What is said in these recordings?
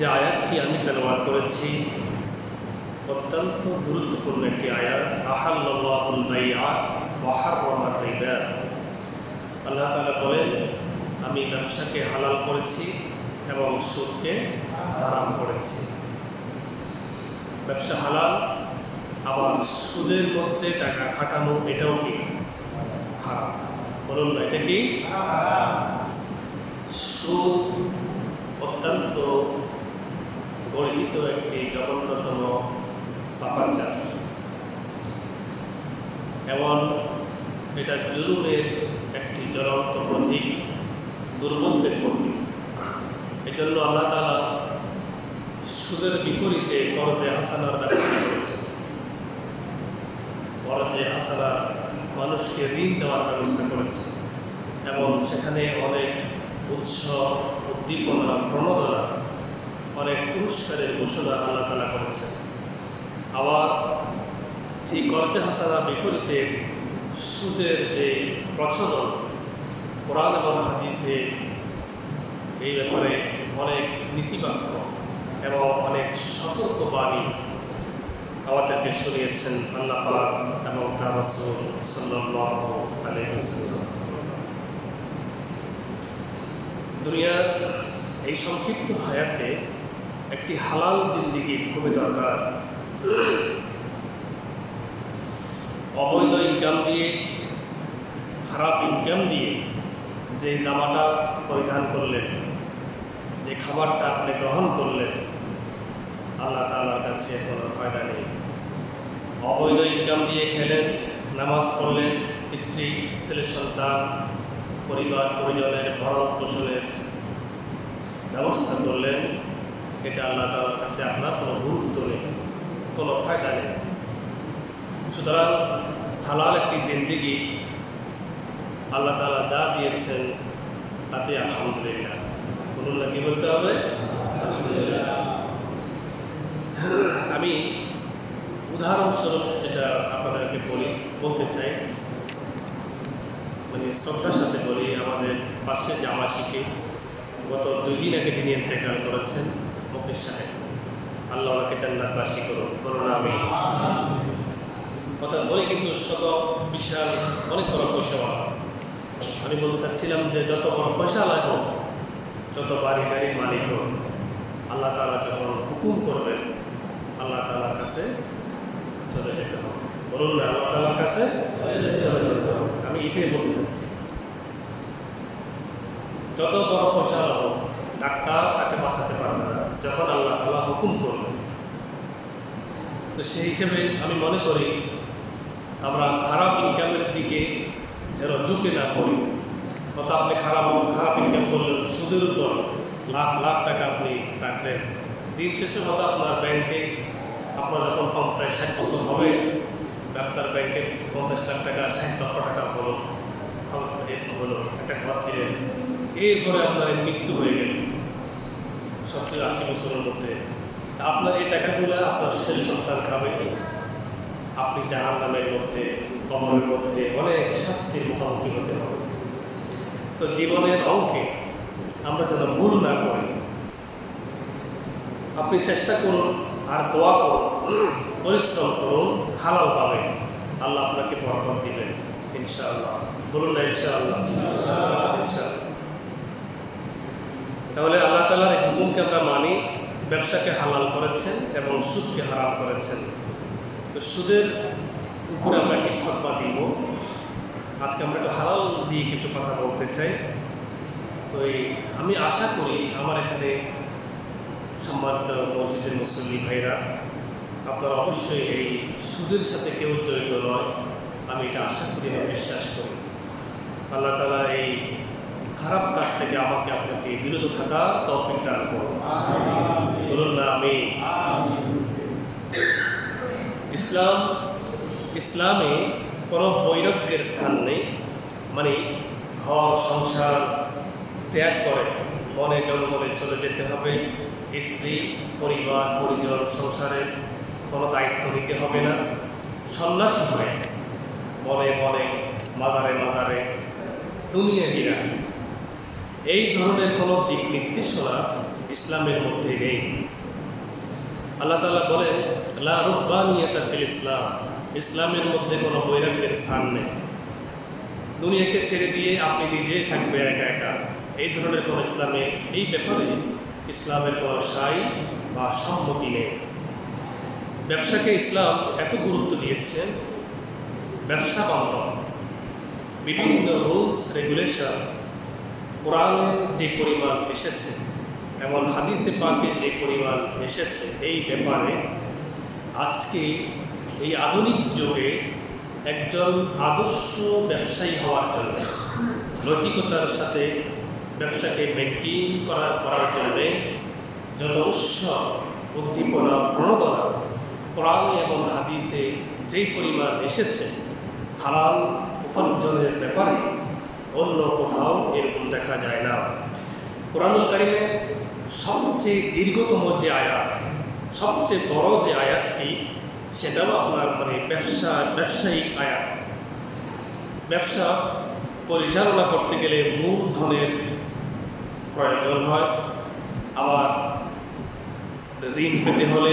যে আয়াতটি আমি তেলাওয়াত করেছি? অত্যন্ত গুরুত্বপূর্ণ একটি আয়াত। আহাল্লাহুল রিবা। আল্লাহ তালা বলেন আমি ব্যবসাকে হালাল করেছি এবং সুদকে হারাম করেছি। ব্যবসা হালাল আবার সুদের মধ্যে টাকা খাটানো এটাও কি হারাম? বলুন না এটা কি? সুদ অত্যন্ত গর্হিত একটি জঘন্যতম পাপাচার। এবং এটা জুলুমের একটি জ্বলন্ত প্রতীক দুর্বলদের প্রতীক এজন্য আল্লাহ তালা সুদের বিপরীতে করজে হাসানার ব্যবস্থা করেছেন। করজে হাসানার মানুষকে ঋণ দেওয়ার ব্যবস্থা করেছে এবং সেখানে অনেক উৎসব উদ্দীপনা, প্রণোদনা অনেক পুরস্কারের ঘোষণা আল্লাহ তালা করেছেন। আবার সেই করজে হাসানার বিপরীতে সুদের যে প্রচলন, কোরআন এবং হাদিসে এই ব্যাপারে অনেক নীতিবাক্য এবং অনেক সতর্ক বাণী আমাদেরকে শুনিয়েছেন আল্লাহ এবং তার দুনিয়ার এই সংক্ষিপ্ত হায়াতে একটি হালাল জিন্দিগির খুবই দরকার। অবৈধ ইনকাম দিয়ে, খারাপ ইনকাম দিয়ে যে জামাটা পরিধান করলেন, যে খাবারটা আপনি গ্রহণ করলেন, আল্লাহ তালার কাছে কোনো ফায়দা নেই। অবৈধ ইনকাম দিয়ে খেলেন, নামাজ পড়লেন, স্ত্রী, ছেলে, সন্তান, পরিবার, পরিজনের ভরণ পোষণের ব্যবস্থা করলেন এটা আল্লাহ তালার কাছে আপনার কোনো গুরুত্ব নেই, কোনো ফায়দা নেই। সুতরাং হালাল একটি জিন্দিগি আল্লাহ তালা যা দিয়েছেন তাতে আলহামদুলিল্লাহ। বলুন না কি বলতে হবে? আমি উদাহরণস্বরূপ যেটা আপনাদেরকে বলি, বলতে চাই। মানে শ্রদ্ধার সাথে বলি, আমাদের পাশে জামা শিখে গত দুই দিন আগে তিনি ইন্তেকাল করেছেন। মফিজ সাহেব। আল্লাহ ওনাকে জান্নাতবাসী করুন বলুন আমি অর্থাৎ কিন্তু শত বিশাল, অনেক বড় আমি বলতে চাচ্ছিলাম যে যত বড় পয়সাওয়ালা হোক, যত বাড়ি গাড়ির মালিক হোক, আল্লাহ তালা যখন হুকুম করবেন, আল্লাহ তালার কাছে চলে যেতে হবে। বলুন না, আল্লাহ তালার কাছে চলে যেতে হবে। আমি এটাই বলতে চাচ্ছি। যত বড় পয়সা হোক, ডাক্তার তাকে বাঁচাতে পারবে না। যখন আল্লাহ তালা হুকুম করবেন তো সেই হিসেবে আমি মনে করি আমরা খারাপ ইনকামের দিকে যেন ঝুঁকে না পড়ি। অর্থাৎ আপনি খারাপ খারাপ ইনকাম করলেন, সুদের উপর লাখ লাখ টাকা আপনি রাখলেন। দিন শেষে হয়তো আপনার ব্যাংকে আপনার যখন পঞ্চাশ ষাট বছর হবে, আপনার ব্যাংকে পঞ্চাশ লাখ টাকা, ষাট লক্ষ টাকা হলো। হলো একটা ঘর দিলেন। এরপরে আপনার মৃত্যু হয়ে গেল। সত্তর আশি বছরের মধ্যে আপনার এই টাকাগুলো আপনার ছেলে সন্তান খাবে আপনি জাহান নামের মধ্যে, কবরের মধ্যে অনেক শাস্তির মুখোমুখি হতে হবে। তো জীবনের অঙ্কে আমরা যেন ভুল না করি, আপনি চেষ্টা করুন আর দোয়া করুন, পরিশ্রম করুন, হালাল পাবেন। আল্লাহ আপনাকে বরকত দিবেন, ইনশাআল্লাহ। বলুন না, ইনশাআল্লাহ। ইনশাআল্লাহ। তাহলে আল্লাহ তালার হুকুমকে আমরা মানি, ব্যবসাকে হালাল করেছেন এবং সুদকে হারাম করেছেন। তো সুদের উপরে আমরা একটি খতবা দিব। আজকে আমরা একটু হালাল দিয়ে কিছু কথা বলতে চাই। তো আমি আশা করি আমার এখানে সম্মানিত মসজিদের মুসল্লি ভাইরা, আপনারা অবশ্যই এই সুদের সাথে কেউ জড়িত নয়। আমি এটা আশা করি বিশ্বাস করি। আল্লাহ তালা এই খারাপ কাজ থেকে আমাকে আপনাকে বিরত থাকা তৌফিক দান করুন। বলুন না আমি ইসলাম, ইসলামে কোনো বৈরাগ্যের স্থান নেই। মানে ঘর, সংসার ত্যাগ করে মনে জঙ্গলে চলে যেতে হবে। স্ত্রী, পরিবার, পরিজন, সংসারের কোনো দায়িত্ব নিতে হবে না। সন্ন্যাসী হয়ে মনে মনে মাজারে মাজারে দুনিয়া গিরা এই ধরনের কোনো দিক নির্দেশনা ইসলামের মধ্যে নেই। আল্লাহ তাআলা বলেন, লা রুহবানিয়াতা ফিল ইসলাম ইসলামের মধ্যে কোনো বৈরাগ্যের স্থান নেই। দুনিয়াকে ছেড়ে দিয়ে আপনি নিজে থাকবে একা একা। এই ধরনের কোনো ইসলামে, এই ব্যাপারে ইসলামের কোনো সাই বা সম্মতি নেই। ব্যবসাকে ইসলাম এত গুরুত্ব দিয়েছে, ব্যবসা বন্ধ। বিভিন্ন রুলস, রেগুলেশন কোরআনে যে পরিমাণ এসেছে এবং হাদিসে পাকে যে পরিমাণ এসেছে, এই ব্যাপারে আজকে এই আধুনিক যুগে একজন আদর্শ ব্যবসায়ী হওয়ার জন্য, নৈতিকতার সাথে ব্যবসাকে মেনটেন করার করার জন্যে যত উৎসব, উদ্দীপনা, প্রণোদনা কোরআন এবং হাদিসে যেই পরিমাণ এসেছে, হালাল উপার্জনের ব্যাপারে অন্য কোথাও এরকম দেখা যায় না। কোরআনুল কারিমে সবচেয়ে দীর্ঘতম যে আয়াত, সবচেয়ে বড় যে আয়াতটি, সেটাও আপনার মানে ব্যবসা, ব্যবসায়িক আয়াত। ব্যবসা পরিচালনা করতে গেলে মূলধনের প্রয়োজন হয়। আবার ঋণ পেতে হলে,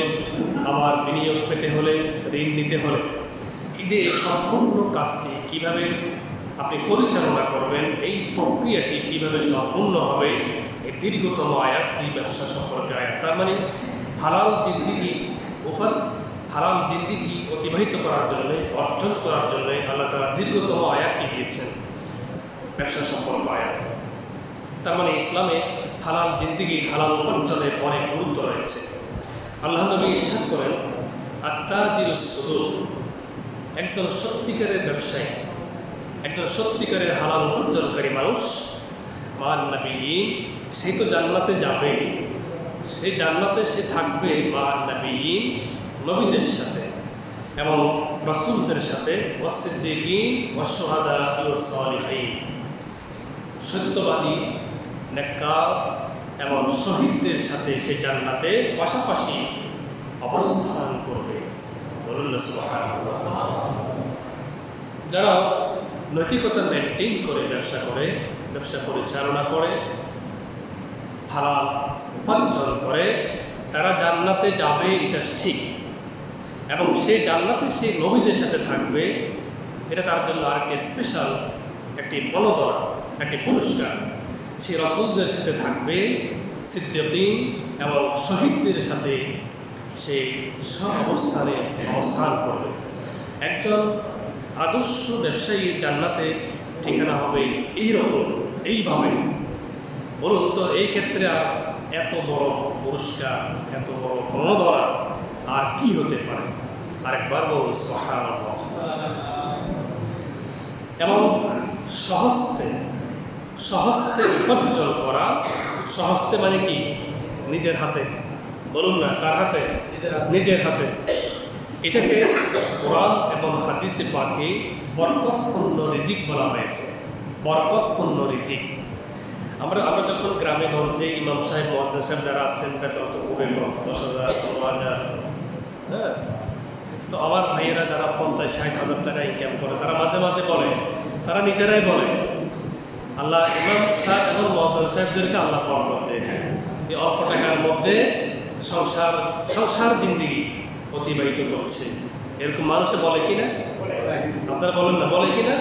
আবার বিনিয়োগ পেতে হলে ঋণ নিতে হলে। ঈদে সম্পূর্ণ কাজটি কীভাবে আপনি পরিচালনা করবেন এই প্রক্রিয়াটি কীভাবে সম্পূর্ণ হবে, এই দীর্ঘতম আয়াতটি, ব্যবসা সম্পর্কে আয়াত। তার মানে হালাল জিন্দিগি ওফার হারাম জিন্দিগি অতিবাহিত করার জন্য, অর্জন করার জন্য আল্লাহ তারা দীর্ঘতম আয়াতটি দিয়েছেন, ব্যবসা সম্পর্ক আয়াত। তার মানে ইসলামে হালাল জিন্দিগির হালাল উপার্জনের অনেক গুরুত্ব রয়েছে। আল্লাহ নবী ইস্বাদ করেন আত্মাজির সুদূর, একজন সত্যিকারের ব্যবসায়ী। একজন সত্যিকারের হালাল উপার্জনকারী মানুষ। মান নবীন সে তো জান্নাতে যাবে। সে জান্নাতে সে থাকবে মান নবীন নবীদের সাথে এবং রসুলদের সাথে। সত্যবাদী, নেককার এবং শহীদদের সাথে সে জান্নাতে পাশাপাশি অবস্থান করবে। বলুন যারা নৈতিকতা মেনটেন করে, ব্যবসা করে, ব্যবসা পরিচালনা করে, হালাল উপার্জন করে, তারা জান্নাতে যাবে, এটা ঠিক। এবং সে জান্নাতে সে নবীদের সাথে থাকবে, এটা তার জন্য আরেকটি স্পেশাল একটি প্রণোদনা, একটি পুরস্কার। সে রসুলদের সাথে থাকবে সিদ্দিন এবং শহীদদের সাথে সে সব অবস্থানে অবস্থান করবে। একজন আদর্শ ব্যবসায়ী জান্নাতে ঠিকানা হবে এইরকম, এইভাবে। বলুন তো, এই ক্ষেত্রে আর এত বড় পুরস্কার, এত বড় প্রণোদনা আর কি হতে পারে? আরেকবার বলুন। এবং সহস্তে সহস্তে উপার্জন করা, সহস্তে মানে কি? নিজের হাতে। বলুন না, কার হাতে? নিজের হাতে। এটাকে কোরআন এবং হাদিসে পাখি বরকতপূর্ণ রিজিক বলা হয়েছে। বরকতপূর্ণ রিজিক। আমরা আমরা যখন গ্রামে গঞ্জে ইমাম সাহেব মহাজন সাহেব যারা আছেন, বেতন তো খুবই কম, দশ হাজার, পনেরো হাজার হ্যাঁ? তো আমার ভাইয়েরা যারা পঞ্চাশ, ষাট হাজার টাকা ইনকাম করে, তারা মাঝে মাঝে বলে, তারা নিজেরাই বলে, আল্লাহ ইমাম সাহেব এবং মহাজন সাহেবদেরকে আল্লাহ বরকত দেয় এই অল্প টাকার মধ্যে সংসার সংসার জিন্দিগি। অতিবাহিত করছে। এরকম মানুষে বলে কি না আপনারা বলেন না, বলে কি না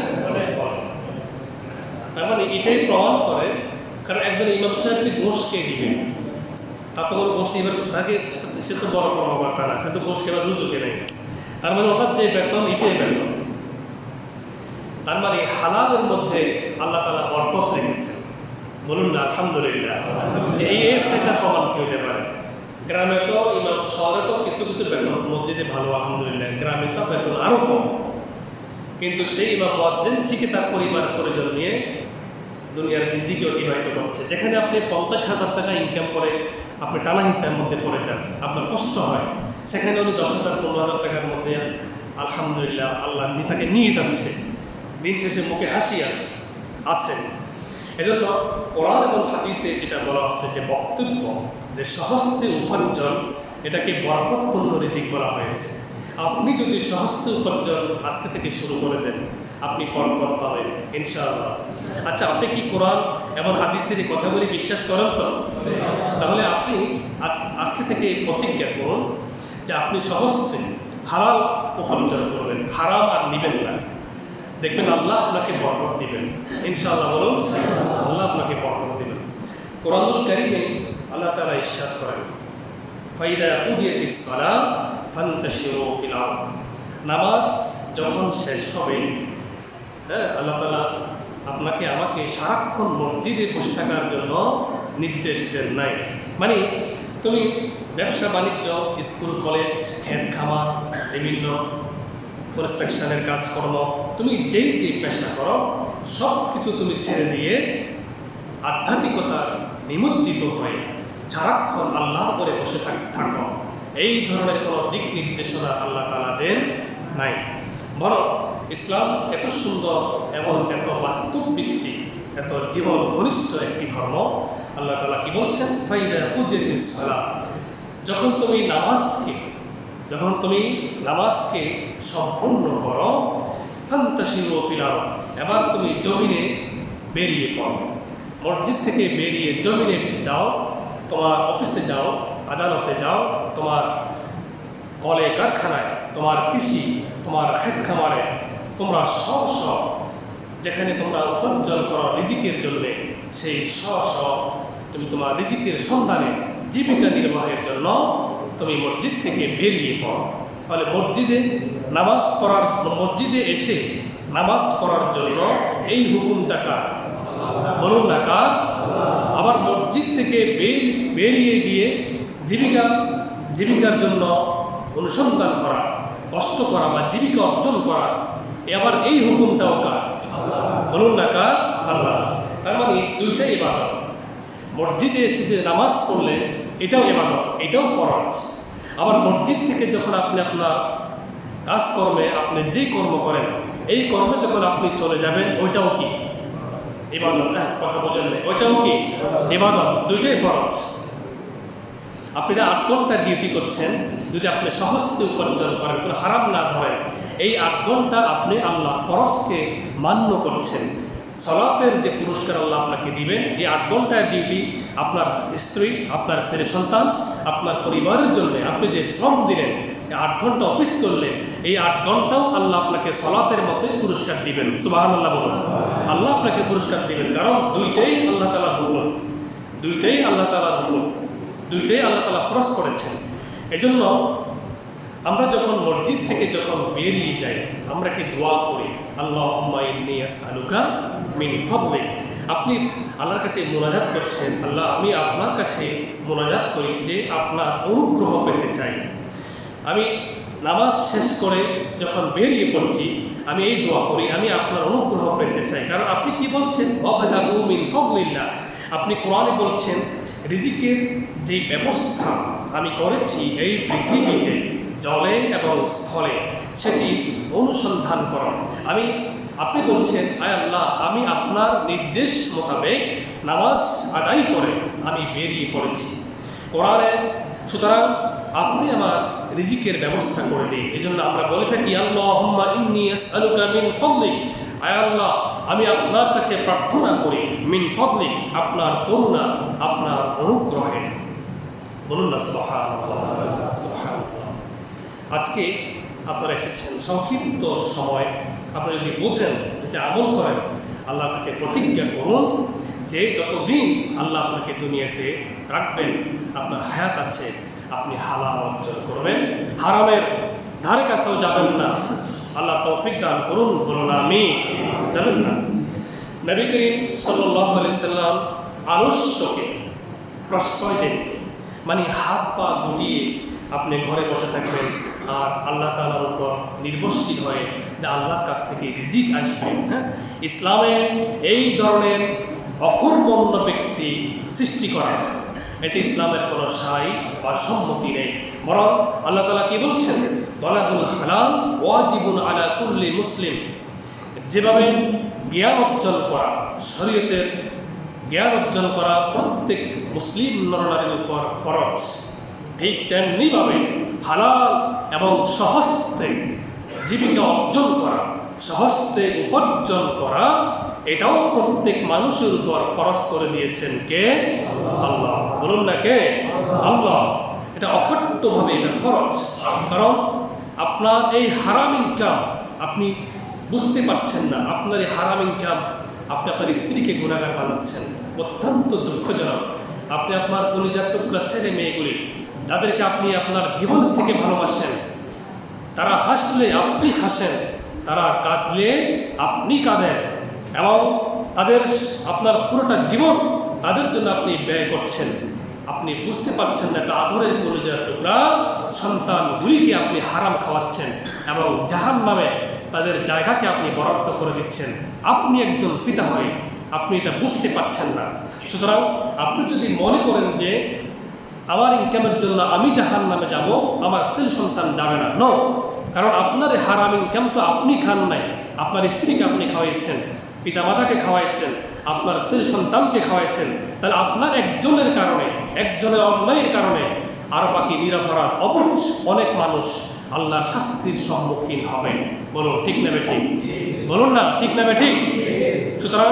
তার মানে এটাই প্রমাণ করে, কারণ একজন ইমাম সাহেবকে ঘোষ কে দিবে? তা তো কোনো ঘোষ এবার তাকে সে- তো বড় কর্মকর্তা না, সে তো ঘোষ কেবার সুযোগে নেই। তার মানে ওনার যে বেতন, এটাই বেতন। তার মানে হালালের মধ্যে আল্লাহ তালা বরকত রেখেছেন। বলুন না, আলহামদুলিল্লাহ। এই সেটা প্রমাণ কি হতে পারে? গ্রামে তো ইমাম, শহরে তো কিছু কিছু বেতন, মসজিদে ভালো, আলহামদুলিল্লাহ, গ্রামে তো বেতন আরও কম। কিন্তু সেই ইমাম মজ্জেন ঠিকই তার পরিবার, পরিজন নিয়ে দুনিয়ার জিন্দিগি অতিবাহিত করছে। যেখানে আপনি পঞ্চাশ হাজার টাকা ইনকাম করে আপনি টানা হিসাবের মধ্যে পড়ে যান, আপনার কষ্ট হয়। সেখানে উনি দশ হাজার, পনেরো হাজার টাকার মধ্যে আলহামদুলিল্লাহ আল্লাহ তাকে নিয়ে যাচ্ছে। দিন শেষে মুখে হাসি আছে আছে। এজন্য কোরআন এবং হাদিসে যেটা বলা হচ্ছে যে বক্তব্য, যে সহস্তে উপার্জন, এটাকে বরকতপূর্ণ রিজিক বলা হয়েছে। আপনি যদি সহস্তে উপার্জন আজকে থেকে শুরু করে দেন, আপনি বরকত পাবেন, ইনশাআল্লাহ। আচ্ছা আপনি কি কোরআন এবং হাদিসের এই কথাগুলি বিশ্বাস করেন তো? তাহলে আপনি আপনি আজ, আজকে থেকে প্রতিজ্ঞা করুন যে আপনি সহজতে হালাল উপার্জন করবেন, হারাম আর নেবেন না। দেখবেন আল্লাহ আপনাকে বরকত দিবেন। ইনশাআল্লাহ বলুন, আল্লাহ আপনাকে বরকত দিবেন। কোরআনুল কারিমে আল্লাহ তাআলা ইরশাদ করেন, ফাইদা কুদিয়াতিস সালাহ ফান্তাশিরু ফিল আরদ। নামাজ যখন শেষ হবে হ্যাঁ আল্লাহ তাআলা আপনাকে আমাকে সারাক্ষণ মসজিদে বসে থাকার জন্য নির্দেশ দেন নাই। মানে তুমি ব্যবসা, বাণিজ্য, স্কুল, কলেজ খেত খামার বিভিন্ন কনস্ট্রাকশনের কাজকর্ম তুমি যেই যেই পেশা করো সব কিছু তুমি ছেড়ে দিয়ে আধ্যাত্মিকতার নিমজ্জিত হয়ে সারাক্ষণ আল্লাহ করে বসে থাক এই ধরনের কোনো দিক নির্দেশনা আল্লাহ তালা দেন নাই। বরং ইসলাম এত সুন্দর এবং এত বাস্তব ভিত্তিক এত জীবন ঘনিষ্ঠ একটি ধর্ম, আল্লাহ তালা কি বলছেন? ফাইদা যখন তুমি নামাজকে যখন তুমি নামাজকে সম্পূর্ণ করো ফান্তাসিরু আরদ, এবার তুমি জমিনে বেরিয়ে পড়ো। মসজিদ থেকে বেরিয়ে জমিনে যাও, তোমার অফিসে যাও, আদালতে যাও, তোমার কলে কারখানায়, তোমার কৃষি, তোমার ক্ষেত খামারে, তোমরা সব সব, যেখানে তোমরা উপার্জন করো রিজিকের জন্যে, সেই স্ব স্ব, তুমি তোমার রিজিকের সন্ধানে জীবিকা নির্বাহের জন্য তুমি মসজিদ থেকে বেরিয়ে পড়ো। তাহলে মসজিদে নামাজ পড়ার, মসজিদে এসে নামাজ পড়ার জন্য এই হুকুমটা কার? বলুন না কার? আবার মসজিদ থেকে বের- বেরিয়ে গিয়ে জীবিকা, জীবিকার জন্য অনুসন্ধান করা, কষ্ট করা বা জীবিকা অর্জন করা আবার এই হুকুমটাও কার? বলুন না কার? আল্লাহ। তার মানে দুইটাই ইবাদত। মসজিদে এসে যে নামাজ পড়লেন এটাও ইবাদত, এটাও ফরজ। আবার মসজিদ থেকে যখন আপনি আপনার কাজকর্মে আপনি যেই কর্ম করেন, এই কর্মে যখন আপনি চলে যাবেন, ওইটাও কি? ইবাদত হ্যাঁ কথা বোঝেন ওইটাও কি? ইবাদত, দুইটাই ফরজ। আপনি যে আট ঘণ্টা ডিউটি করছেন, যদি আপনি সহজতে উপার্জন করেন, কোনো হারাম না ধরেন, এই আট ঘণ্টা আপনি আল্লাহ ফরজকে মান্য করছেন। সলাতের যে পুরস্কার আল্লাহ আপনাকে দিবেন, এই আট ঘণ্টার ডিউটি আপনার স্ত্রী, আপনার ছেলে সন্তান, আপনার পরিবারের জন্য আপনি যে শ্রম দিলেন আট ঘণ্টা অফিস করলেন, এই আট ঘন্টাও আল্লাহ আপনাকে সলাতের মতোই পুরস্কার দিবেন। সুবাহ আল্লাহ বলুন। আল্লাহ আপনাকে পুরস্কার দিবেন, কারণ দুইটাই আল্লাহ তালা হুকুম। দুইটাই আল্লাহ তালা হুকুম। দুইটাই আল্লাহ তালা ফরজ করেছেন। এজন্য আমরা যখন মসজিদ থেকে যখন বেরিয়ে যাই, আমরা কি দোয়া করি? আল্লাহ আলুকা মিন ফদলে, আপনি আল্লাহর কাছে মোনাজাত করছেন, আল্লাহ, আমি আপনার কাছে মোনাজাত করি যে আপনার অনুগ্রহ পেতে চাই। আমি নামাজ শেষ করে যখন বেরিয়ে পড়ছি, আমি এই দোয়া করি, আমি আপনার অনুগ্রহ পেতে চাই। কারণ আপনি কি বলছেন? অবেদাবু মিন ফদলিল্লাহ। আপনি কোরআনে বলছেন, রিজিকের যে ব্যবস্থা আমি করেছি এই পৃথিবীতে, জলে এবং স্থলে, সেটি অনুসন্ধান করো। আমি আপনি বলছেন আয় আল্লাহ, আমি আপনার নির্দেশ মোতাবেক নামাজ আদায় করে আমি বেরিয়ে পড়েছি। কোরআনের সুতরাং আপনি আমার রিজিকের ব্যবস্থা করে দিন। এই জন্য আমরা বলে থাকি ফদলিক। আয় আল্লাহ, আমি আপনার কাছে প্রার্থনা করি, মিন ফদলিক, আপনার করুণা, আপনার অনুগ্রহে। বলুন না আজকে আপনারা এসেছেন সংক্ষিপ্ত সময় আপনি যদি বোঝেন, যদি আমল করেন, আল্লাহর কাছে প্রতিজ্ঞা করুন যে যতদিন আল্লাহ আপনাকে দুনিয়াতে রাখবেন, আপনার হায়াত আছে, আপনি হালাল অর্জন করবেন, হারামের ধারে কাছেও যাবেন না। আল্লাহ তৌফিক দান করুন, বলুন আমি জানেন না। নবী করিম সাল্লাহ সাল্লাম আলস্যকে প্রশ্রয় দেন। মানে হাত পা গুটিয়ে আপনি ঘরে বসে থাকবেন আর আল্লাহ তালার উপর নির্ভরশীল হয়ে যে আল্লাহর কাছ থেকে রিজিক আসবে হ্যাঁ? ইসলামের এই ধরনের অকর্মণ্য ব্যক্তি সৃষ্টি করা এতে ইসলামের কোনো সাই বা সম্মতি নেই। বরং আল্লাহ তালা কি বলছেন? দলাদুল হালাল ওয়াজিবুন আলা কুল্লি মুসলিম। যেভাবে জ্ঞান অর্জন করা, শরীয়তের জ্ঞান অর্জন করা প্রত্যেক মুসলিম নরনারীর উপর ফরজ, ঠিক তেমনিভাবে হালাল এবং সহস্তে জীবিকা অর্জন করা সহস্তে উপার্জন করা, এটাও প্রত্যেক মানুষের উপর ফরজ করে দিয়েছেন কে? আল্লাহ। বলুন না কে? আল্লাহ। এটা অকট্যভাবে এটা খরচ কারণ আপনার এই হারাম ইনকাম আপনি বুঝতে পারছেন না, আপনার এই হারাম ইনকাম আপনি আপনার স্ত্রীকে গুণাগার বানাচ্ছেন। অত্যন্ত দুঃখজনক। আপনি আপনার কলিজার টুকরা ছেলে মেয়েগুলি যাদেরকে আপনি আপনার জীবন থেকে ভালোবাসেন। তারা হাসলে আপনি হাসেন, তারা কাঁদলে আপনি কাঁদেন এবং তাদের আপনার পুরোটা জীবন তাদের জন্য আপনি ব্যয় করছেন। আপনি বুঝতে পারছেন না একটা আদরের কলিজার টুকরা সন্তানগুলিকে আপনি হারাম খাওয়াচ্ছেন এবং জাহান নামে তাদের জায়গাকে আপনি বরাদ্দ করে দিচ্ছেন। আপনি একজন পিতা হয়ে আপনি এটা বুঝতে পারছেন না। সুতরাং আপনি যদি মনে করেন যে আমার ইনকামের জন্য আমি জাহান নামে যাব, আমার ছেলে সন্তান যাবে না। নো কারণ আপনার এই হারাম ইনকাম তো আপনি খান নাই। আপনার স্ত্রীকে আপনি খাওয়াইছেন, পিতামাতাকে খাওয়াইছেন, আপনার ছেলে সন্তানকে খাওয়াইছেন, তাহলে আপনার একজনের কারণে, একজনের অন্যায়ের কারণে আরও বাকি নিরাপরাধ অবশ অনেক মানুষ আল্লাহর শাস্তির সম্মুখীন হবে। বলুন, ঠিক নেবে ঠিক বলুন না, ঠিক নেবে ঠিক সুতরাং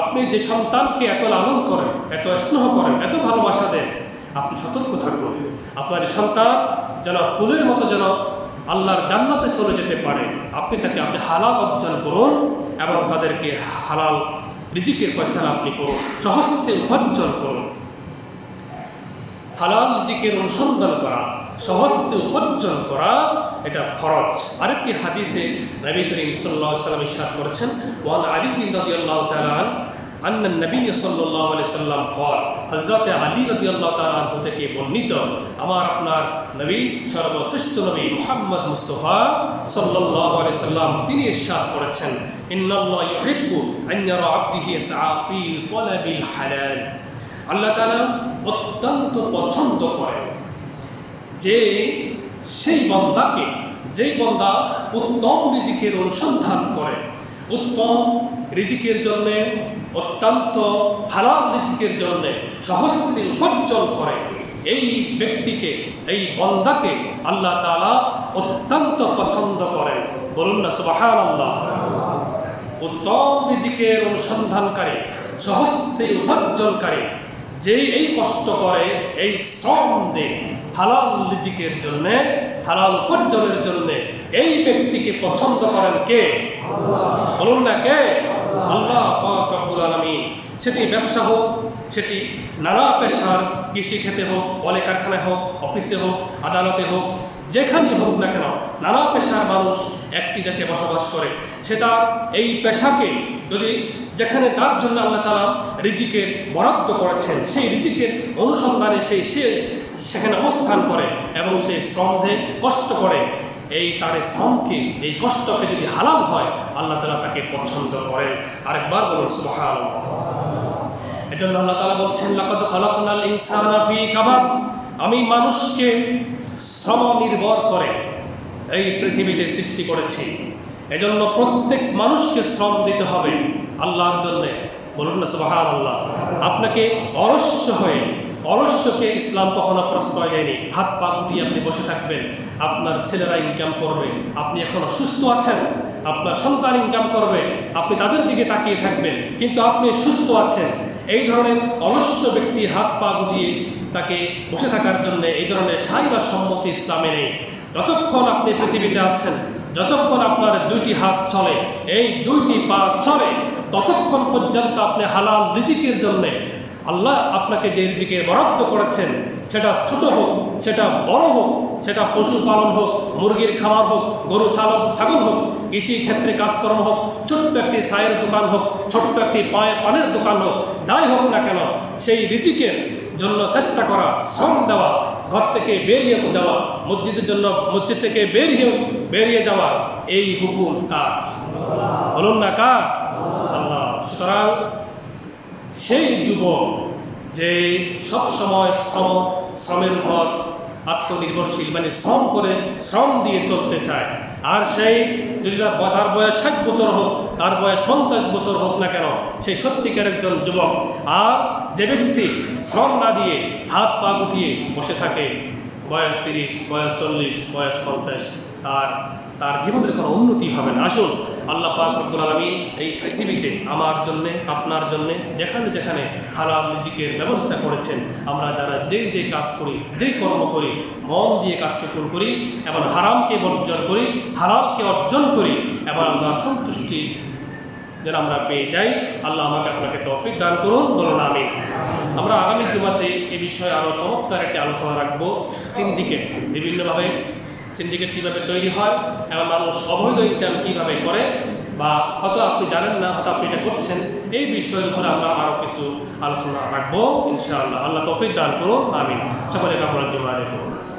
আপনি যে সন্তানকে এত লালন করেন, এত স্নেহ করেন, এত ভালোবাসা দেন, আপনি সতর্ক থাকবেন আপনার সন্তান যেন ফুলের মতো যেন আল্লাহর জান্নাতে চলে যেতে পারে। আপনি তাকে আপনি হালাল অর্জন করুন এবং তাদেরকে হালাল রিজিকের পয়সা আপনি করুন সহস্তে উপার্জন করুন। হালাল রিজিকের অনুসন্ধান করা সহজতে উপার্জন করা, এটা ফরজ। আরেকটি হাদিসে নবী করিম আলাইহি সাল্লাম ইরশাদ করেছেন ওয়াল আলী বিন রাদিয়াল্লাহু আন্না নবী সাল্লাহ আলি সাল্লাম কর হজরত আলী রদি আল্লাহ তালু থেকে বর্ণিত, আমার আপনার নবী, সর্বশ্রেষ্ঠ নবী মোহাম্মদ মুস্তফা সাল্লাহ আলি সাল্লাম, তিনি ইস্বাদ করেছেন, ইন্নাল্লাহ ইউহিব্বু আন্নার আব্দিহি সাফি আল্লাহ তালা অত্যন্ত পছন্দ করেন যে সেই বন্দাকে, যেই বন্দা উত্তম রিজিকের অনুসন্ধান করে, উত্তম রিজিকের জন্যে অত্যন্ত হালাল রিজিকের জন্যে সহজতে উপার্জন করে। এই ব্যক্তিকে, এই বন্দাকে আল্লাহ তাআলা অত্যন্ত পছন্দ করেন বলুন না সুবাহান আল্লাহ উত্তম রিজিকের অনুসন্ধানকারী সহজতে উপার্জনকারী যে এই কষ্ট করে, এই শ্রম দেয় হালাল জন্যে, হালাল উপার্জনের জন্যে। এই ব্যক্তিকে পছন্দ করেন কে? বলুন না, কে? আল্লাহ পাক রব্বুল আলামিন। সেটি ব্যবসা হোক, সেটি নানা পেশার কৃষি খেতে হোক কলে কারখানায় হোক, অফিসে হোক, আদালতে হোক, যেখানেই হোক না কেন, নানা পেশার মানুষ একটি দেশে বসবাস করে। সেটা এই পেশাকে যদি যেখানে তার জন্য আল্লাহ তালা রিজিকের বরাদ্দ করেছেন, সেই রিজিকের অনুসন্ধানে সেই সে সেখানে অবস্থান করে এবং সেই শ্রম কষ্ট করে। এই তার শ্রমকে, এই কষ্টকে যদি হালাল হয়, আল্লাহ তালা তাকে পছন্দ করেন। আরেকবার বলুন সুবহান এজন্য আল্লাহ তালা বলছেন, লাকাদ খালাকনাল ইনসানা আমি মানুষকে শ্রম নির্ভর করে এই পৃথিবীতে সৃষ্টি করেছি। এজন্য প্রত্যেক মানুষকে শ্রম দিতে হবে আল্লাহর জন্যে। বলুন না সুবাহান আল্লাহ আপনাকে অলস্য হয়ে অলস্যকে ইসলাম কখনো প্রশ্রয় দেয়নি। হাত পা গুটিয়ে আপনি বসে থাকবেন, আপনার ছেলেরা ইনকাম করবে, আপনি এখন সুস্থ আছেন, আপনার সন্তান ইনকাম করবে, আপনি তাদের দিকে তাকিয়ে থাকবেন, কিন্তু আপনি সুস্থ আছেন। এই ধরনের অলস্য ব্যক্তি হাত পা গুটিয়ে তাকে বসে থাকার জন্য এই ধরনের সাই বা সম্মতি ইসলামে নেই। যতক্ষণ আপনি পৃথিবীতে আছেন, যতক্ষণ আপনার দুইটি হাত চলে, এই দুইটি পা চলে, ততক্ষণ পর্যন্ত আপনি হালাল রিজিকের জন্যে আল্লাহ আপনাকে যে রিজিকের বরাদ্দ করেছেন, সেটা ছোট হোক, সেটা বড় হোক, সেটা পশুপালন হোক, মুরগির খামার হোক, গরু চালক ছাগল হোক কৃষি ক্ষেত্রে কাজকর্ম হোক, ছোট্ট একটি চায়ের দোকান হোক, ছোট্ট একটি পায়ে পানের দোকান হোক, যাই হোক না কেন, সেই রিজিকের জন্য চেষ্টা করা, শ্রম দেওয়া, ঘর থেকে বেরিয়ে যাওয়া, মসজিদের জন্য মসজিদ থেকে বেরিয়ে বেরিয়ে যাওয়া, এই হুকুম কার? বলুন না কার? আল্লাহ। সুতরাং সেই যুবক যে সব সময় শ্রম, শ্রমের উপর আত্মনির্ভরশীল মানে শ্রম করে শ্রম দিয়ে চলতে চায়। আর সেই যদি তার বয়স ষাট বছর হোক, তার বয়স পঞ্চাশ বছর হোক না কেন, সেই সত্যিকার একজন যুবক। আর যে ব্যক্তি শ্রম না দিয়ে হাত পা গুটিয়ে বসে থাকে, বয়স তিরিশ, বয়স চল্লিশ, বয়স পঞ্চাশ, তার তার জীবনের কোনো উন্নতি হবে না। আসুন, আল্লাহ পাক রব্বুল আলমিন এই পৃথিবীতে আমার জন্যে, আপনার জন্যে, যেখানে যেখানে হালাল রিজিকের ব্যবস্থা করেছেন, আমরা যারা যেই যে কাজ করি, যেই কর্ম করি, মন দিয়ে কাজটুকুন করি, এবং হারামকে বর্জন করি হারামকে অর্জন করি, এবং আমরা সন্তুষ্টি যেন আমরা পেয়ে যাই, আল্লাহ আমাকে আপনাকে তফিক দান করুন, বলুন আমি আমরা আগামী জুমাতে এ বিষয়ে আরও চমৎকার একটি আলোচনা রাখব সিন্ডিকেট বিভিন্নভাবে সিন্ডিকেট কীভাবে তৈরি হয় এবং মানুষ অবৈধ ইনকাম কীভাবে করে বা হয়তো আপনি জানেন না, হয়তো আপনি এটা করছেন, এই বিষয়ের উপরে আমরা আরও কিছু আলোচনা রাখব, ইনশাআল্লাহ। আল্লাহ তফিক দান করুন আমি সকলে আপনার জমা রেখো